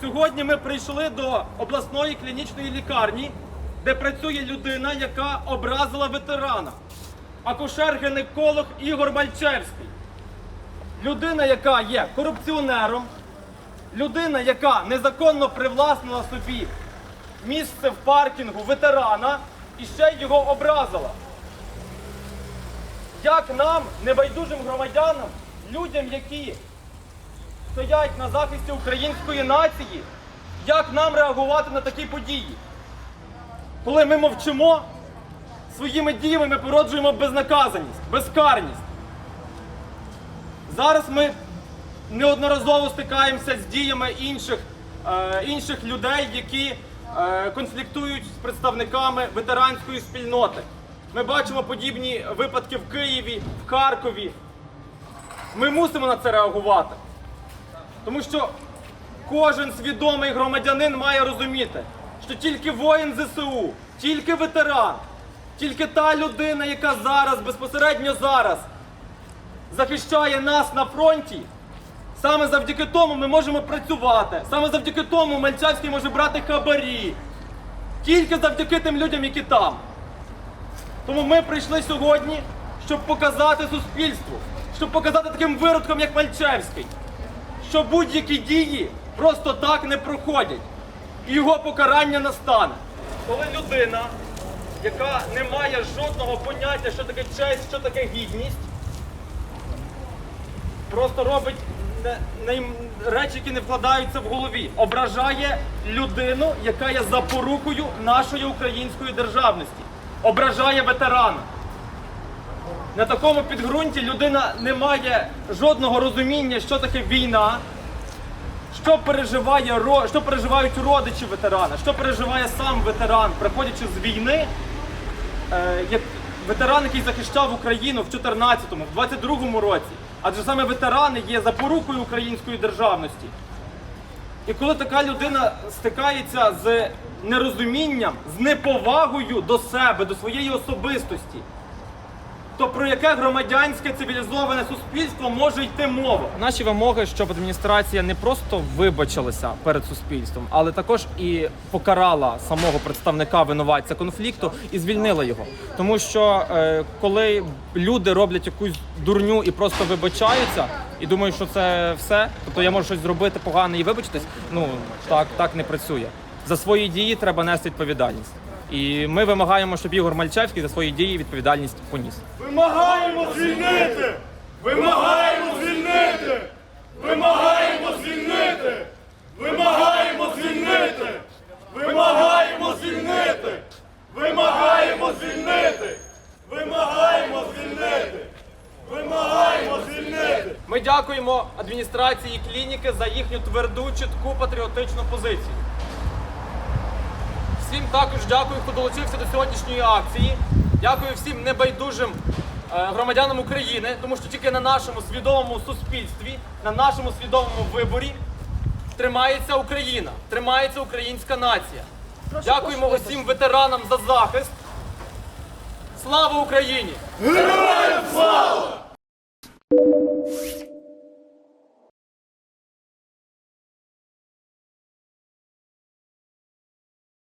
Сьогодні ми прийшли до обласної клінічної лікарні, де працює людина, яка образила ветерана. Акушер-гінеколог Ігор Мальчевський. Людина, яка є корупціонером, людина, яка незаконно привласнила собі місце в паркінгу ветерана і ще його образила. Як нам, небайдужим громадянам, людям, які стоять на захисті української нації, як нам реагувати на такі події? Коли ми мовчимо, своїми діями ми породжуємо безнаказаність, безкарність. Зараз ми неодноразово стикаємося з діями інших, е, інших людей, які е, конфліктують з представниками ветеранської спільноти. Ми бачимо подібні випадки в Києві, в Харкові. Ми мусимо на це реагувати. Тому що кожен свідомий громадянин має розуміти, що тільки воїн ЗСУ, тільки ветеран, тільки та людина, яка зараз, безпосередньо зараз, захищає нас на фронті. Саме завдяки тому ми можемо працювати. Саме завдяки тому Мальчавський може брати хабарі. Тільки завдяки тим людям, які там. Тому ми прийшли сьогодні, щоб показати суспільству, щоб показати таким виродкам, як Мальчевський, що будь-які дії просто так не проходять. І його покарання настане. Коли людина, яка не має жодного поняття, що таке честь, що таке гідність, просто робить речі, які не вкладаються в голові. Ображає людину, яка є запорукою нашої української державності. Ображає ветерана. На такому підґрунті людина не має жодного розуміння, що таке війна, що, переживає, що переживають родичі ветерана, що переживає сам ветеран, приходячи з війни, е, як ветеран, який захищав Україну в 14-му, в 22-му році. Адже саме ветерани є запорукою української державності. І коли така людина стикається з нерозумінням, з неповагою до себе, до своєї особистості, то про яке громадянське цивілізоване суспільство може йти мова? Наші вимоги, щоб адміністрація не просто вибачилася перед суспільством, але також і покарала самого представника винуватця конфлікту і звільнила його. Тому що е, коли люди роблять якусь дурню і просто вибачаються, і думають, що це все, тобто я можу щось зробити погане і вибачитись, ну так, так не працює. За свої дії треба нести відповідальність. І ми вимагаємо, щоб Ігор Мальчевський за свої дії відповідальність поніс. Вимагаємо звільнити! Вимагаємо звільнити! Вимагаємо звільнити! Вимагаємо звільнити! Вимагаємо звільнити! Вимагаємо звільнити! Вимагаємо звільнити! Вимагаємо звільнити! Ми дякуємо адміністрації клініки за їхню тверду, чітку патріотичну позицію. Всім також дякую, хто долучився до сьогоднішньої акції. Дякую всім небайдужим е, громадянам України, тому що тільки на нашому свідомому суспільстві, на нашому свідомому виборі тримається Україна, тримається українська нація. Дякуємо усім ветеранам за захист. Слава Україні! Героям слава!